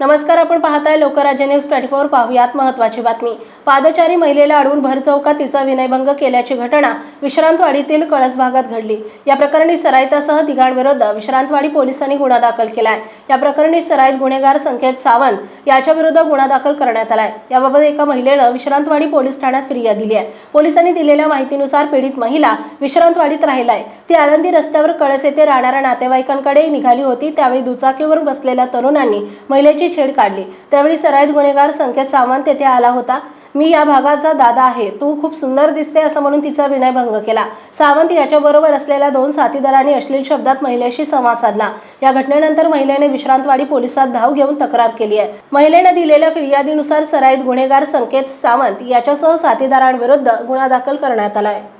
नमस्कार आपण पाहताय लोकराज्य न्यूज ट्वेंटी फोर. पाहूयात महत्वाची बातमी. पादचारी महिलेला अडवून भर चौकात तिचा विनयभंग केल्याची घटना विश्रांतवाडीतील कळस भागात घडली. या प्रकरणी सराईतासह तिघांविरुद्ध विश्रांतवाडी पोलिसांनी गुन्हा दाखल केलाय. या प्रकरणी सराईत गुन्हेगार संकेत सावंत याच्या विरुद्ध गुन्हा दाखल करण्यात आलाय. याबाबत एका महिलेनं विश्रांतवाडी पोलीस ठाण्यात फिर्याद दिली आहे. पोलिसांनी दिलेल्या माहितीनुसार पीडित महिला विश्रांतवाडीत राहिलाय. ती आळंदी रस्त्यावर कळस येथे राहणाऱ्या नातेवाईकांकडे निघाली होती. त्यावेळी दुचाकीवर बसलेल्या तरुणांनी महिलेची छेड काढली. त्यावेळी सराईत गुन्हेगार संकेत सावंत तेथे आला होता. मी या भागाचा दादा आहे. तू खूप सुंदर दिसते असं म्हणून तिचा विनयभंग केला. सावंत याच्याबरोबर असलेल्या दोन साथीदारांनी अश्लील शब्दात महिलेशी संवाद साधला. या घटनेनंतर महिलेने विश्रांतवाडी पोलिसात धाव घेऊन तक्रार केली आहे. महिलेने दिलेल्या फिर्यादीनुसार सराईत गुन्हेगार संकेत सावंत याच्यासह साथीदारांविरुद्ध गुन्हा दाखल करण्यात आला आहे.